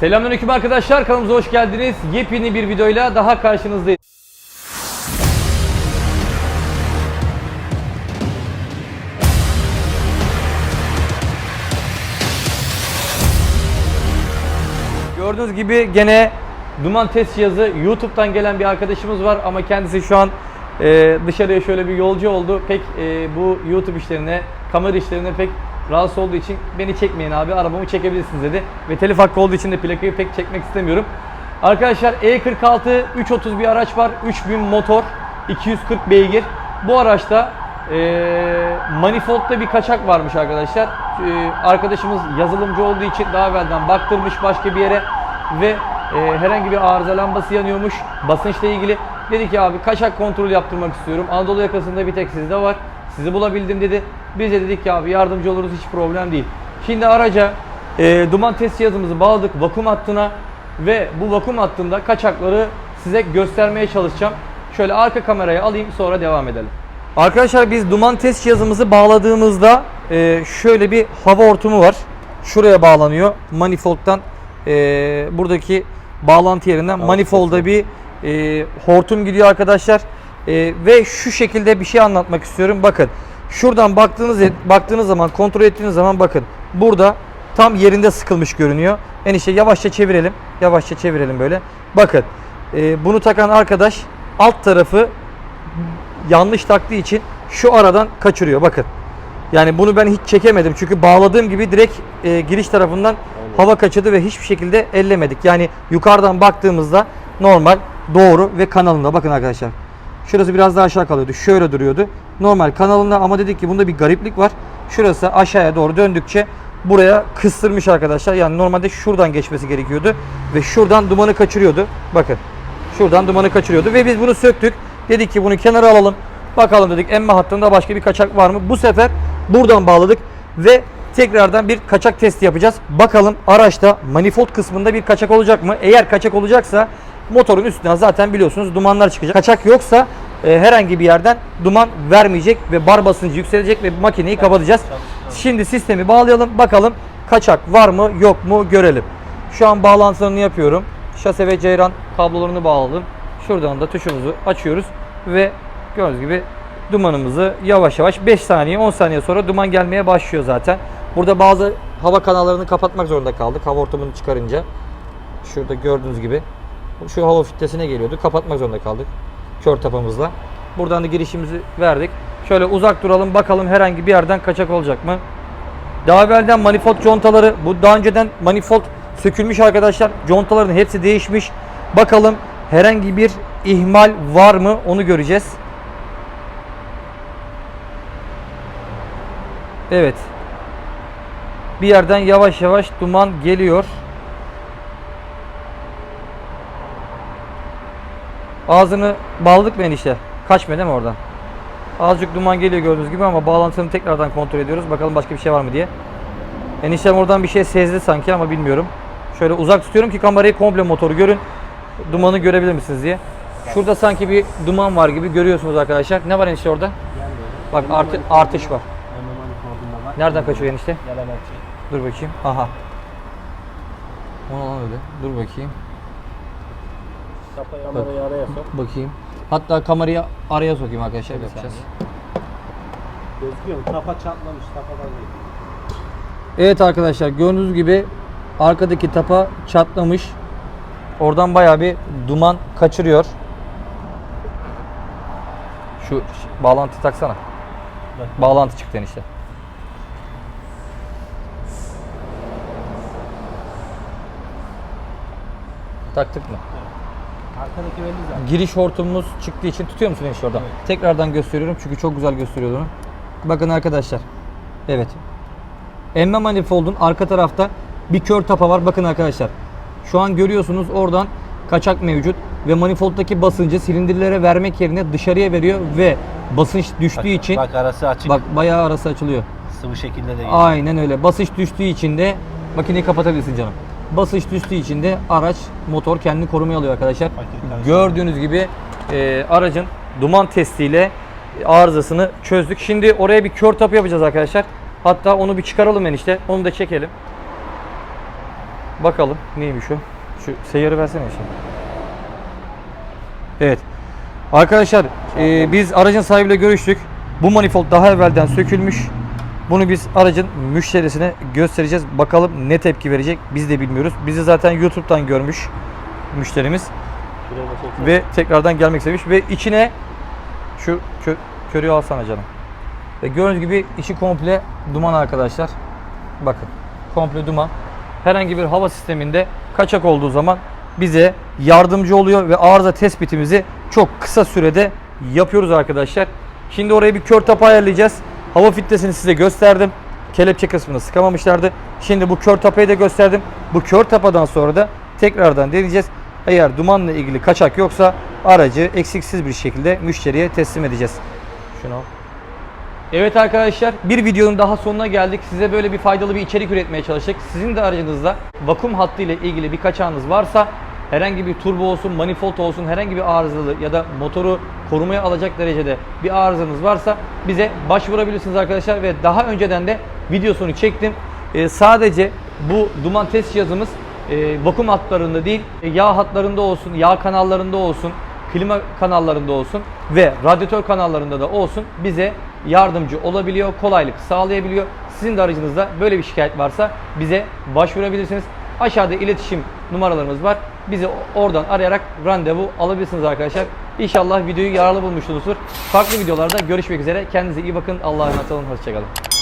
Selamünaleyküm arkadaşlar. Kanalımıza hoş geldiniz. Yepyeni bir videoyla daha karşınızdayız. Gördüğünüz gibi gene duman test cihazı YouTube'dan gelen bir arkadaşımız var ama kendisi şu an e, dışarıya şöyle bir yolcu oldu. Pek e, bu YouTube işlerine, kamera işlerine pek rahatsız olduğu için beni çekmeyin abi arabamı çekebilirsiniz dedi. Ve telif hakkı olduğu için de plakayı pek çekmek istemiyorum. Arkadaşlar E46 330 bir araç var. 3000 motor, 240 beygir. Bu araçta e, manifoldta bir kaçak varmış arkadaşlar. E, arkadaşımız yazılımcı olduğu için daha evvelden baktırmış başka bir yere ve e, herhangi bir arıza lambası yanıyormuş basınçla ilgili. Dedi ki abi kaçak kontrol yaptırmak istiyorum. Anadolu yakasında bir tek sizde var. Sizi bulabildim dedi. Biz de dedik ki abi yardımcı oluruz hiç problem değil. Şimdi araca e, duman test cihazımızı bağladık vakum hattına ve bu vakum hattında kaçakları size göstermeye çalışacağım. Şöyle arka kameraya alayım sonra devam edelim. Arkadaşlar biz duman test cihazımızı bağladığımızda e, şöyle bir hava hortumu var. Şuraya bağlanıyor. Manifold'dan e, buradaki bağlantı yerinden manifolda bir e, hortum gidiyor arkadaşlar. E, ve şu şekilde bir şey anlatmak istiyorum. Bakın şuradan baktığınız baktığınız zaman kontrol ettiğiniz zaman bakın burada tam yerinde sıkılmış görünüyor. Enişte yavaşça çevirelim. Yavaşça çevirelim böyle. Bakın e, bunu takan arkadaş alt tarafı yanlış taktığı için şu aradan kaçırıyor bakın. Yani bunu ben hiç çekemedim çünkü bağladığım gibi direkt e, giriş tarafından hava kaçırdı ve hiçbir şekilde ellemedik. Yani yukarıdan baktığımızda normal doğru ve kanalında bakın arkadaşlar. Şurası biraz daha aşağı kalıyordu. Şöyle duruyordu. Normal kanalında ama dedik ki bunda bir gariplik var. Şurası aşağıya doğru döndükçe buraya kıstırmış arkadaşlar. Yani normalde şuradan geçmesi gerekiyordu ve şuradan dumanı kaçırıyordu. Bakın. Şuradan dumanı kaçırıyordu ve biz bunu söktük. Dedik ki bunu kenara alalım. Bakalım dedik emme hattında başka bir kaçak var mı? Bu sefer buradan bağladık ve tekrardan bir kaçak testi yapacağız. Bakalım araçta manifold kısmında bir kaçak olacak mı? Eğer kaçak olacaksa motorun üstünden zaten biliyorsunuz dumanlar çıkacak. Kaçak yoksa e, herhangi bir yerden duman vermeyecek ve bar basıncı yükselecek ve makineyi kapatacağız. Şimdi sistemi bağlayalım. Bakalım kaçak var mı yok mu görelim. Şu an bağlantılarını yapıyorum. Şase ve ceyran kablolarını bağladım. Şuradan da tuşumuzu açıyoruz ve gördüğünüz gibi dumanımızı yavaş yavaş 5 saniye 10 saniye sonra duman gelmeye başlıyor zaten. Burada bazı hava kanallarını kapatmak zorunda kaldık. Hava ortamını çıkarınca. Şurada gördüğünüz gibi şu hava filtresine geliyordu. Kapatmak zorunda kaldık. Kör tapamızla. Buradan da girişimizi verdik. Şöyle uzak duralım bakalım herhangi bir yerden kaçak olacak mı? Daha evvelden manifold contaları bu daha önceden manifold sökülmüş arkadaşlar. Contaların hepsi değişmiş. Bakalım herhangi bir ihmal var mı onu göreceğiz. Evet. Bir yerden yavaş yavaş duman geliyor. Ağzını bağladık mı enişte? Kaçmıyor değil mi oradan? Azıcık duman geliyor gördüğünüz gibi ama bağlantını tekrardan kontrol ediyoruz. Bakalım başka bir şey var mı diye. Eniştem oradan bir şey sezdi sanki ama bilmiyorum. Şöyle uzak tutuyorum ki kamerayı komple motoru görün. Dumanı görebilir misiniz diye. Şurada sanki bir duman var gibi görüyorsunuz arkadaşlar. Ne var enişte orada? Bak artı, artış var. Nereden kaçıyor enişte? Dur bakayım. Aha. O lan öyle? Dur bakayım. Kamerayı araya sok. Bakayım. Hatta kamerayı araya sokayım arkadaşlar. Bir Yapacağız. Gözüküyor mu? Tapa çatlamış. Tapadan değil. Evet arkadaşlar gördüğünüz gibi arkadaki tapa çatlamış. Oradan bayağı bir duman kaçırıyor. Şu bağlantı taksana. Bak. Bağlantı çıktı işte. Taktık mı? Arkadaki belli zaten. Giriş hortumumuz çıktığı için tutuyor musun enişte orada? Evet. Tekrardan gösteriyorum çünkü çok güzel gösteriyor onu. Bakın arkadaşlar. Evet. Emme manifoldun arka tarafta bir kör tapa var. Bakın arkadaşlar. Şu an görüyorsunuz oradan kaçak mevcut ve manifolddaki basıncı silindirlere vermek yerine dışarıya veriyor ve basınç düştüğü için Bak arası açık. bak bayağı arası açılıyor. Sıvı şekilde de geliyor. Aynen öyle. Basınç düştüğü için de makineyi kapatabilirsin canım. Basınç düştüğü için de araç motor kendini korumaya alıyor arkadaşlar. Gördüğünüz gibi e, aracın duman testiyle arızasını çözdük. Şimdi oraya bir kör tapı yapacağız arkadaşlar. Hatta onu bir çıkaralım enişte. Onu da çekelim. Bakalım neymiş o. Şu seyyarı versene şimdi. Evet. Arkadaşlar e, biz aracın sahibiyle görüştük. Bu manifold daha evvelden sökülmüş. Bunu biz aracın müşterisine göstereceğiz. Bakalım ne tepki verecek biz de bilmiyoruz. Bizi zaten YouTube'dan görmüş müşterimiz ve tekrardan gelmek istemiş ve içine şu kö körüğü alsana canım. Ve gördüğünüz gibi içi komple duman arkadaşlar. Bakın komple duman. Herhangi bir hava sisteminde kaçak olduğu zaman bize yardımcı oluyor ve arıza tespitimizi çok kısa sürede yapıyoruz arkadaşlar. Şimdi oraya bir kör tapa ayarlayacağız. Hava filtresini size gösterdim. Kelepçe kısmını sıkamamışlardı. Şimdi bu kör tapayı da gösterdim. Bu kör tapadan sonra da tekrardan deneyeceğiz. Eğer dumanla ilgili kaçak yoksa aracı eksiksiz bir şekilde müşteriye teslim edeceğiz. Şunu. Evet arkadaşlar bir videonun daha sonuna geldik. Size böyle bir faydalı bir içerik üretmeye çalıştık. Sizin de aracınızda vakum hattı ile ilgili bir kaçağınız varsa herhangi bir turbo olsun, manifold olsun, herhangi bir arızalı ya da motoru korumaya alacak derecede bir arızanız varsa bize başvurabilirsiniz arkadaşlar ve daha önceden de videosunu çektim. Ee, sadece bu duman test cihazımız e, vakum hatlarında değil, e, yağ hatlarında olsun, yağ kanallarında olsun, klima kanallarında olsun ve radyatör kanallarında da olsun bize yardımcı olabiliyor, kolaylık sağlayabiliyor. Sizin de aracınızda böyle bir şikayet varsa bize başvurabilirsiniz. Aşağıda iletişim numaralarımız var. Bizi oradan arayarak randevu alabilirsiniz arkadaşlar. İnşallah videoyu yararlı bulmuşsunuzdur. Farklı videolarda görüşmek üzere. Kendinize iyi bakın. Allah'a emanet olun. Hoşçakalın.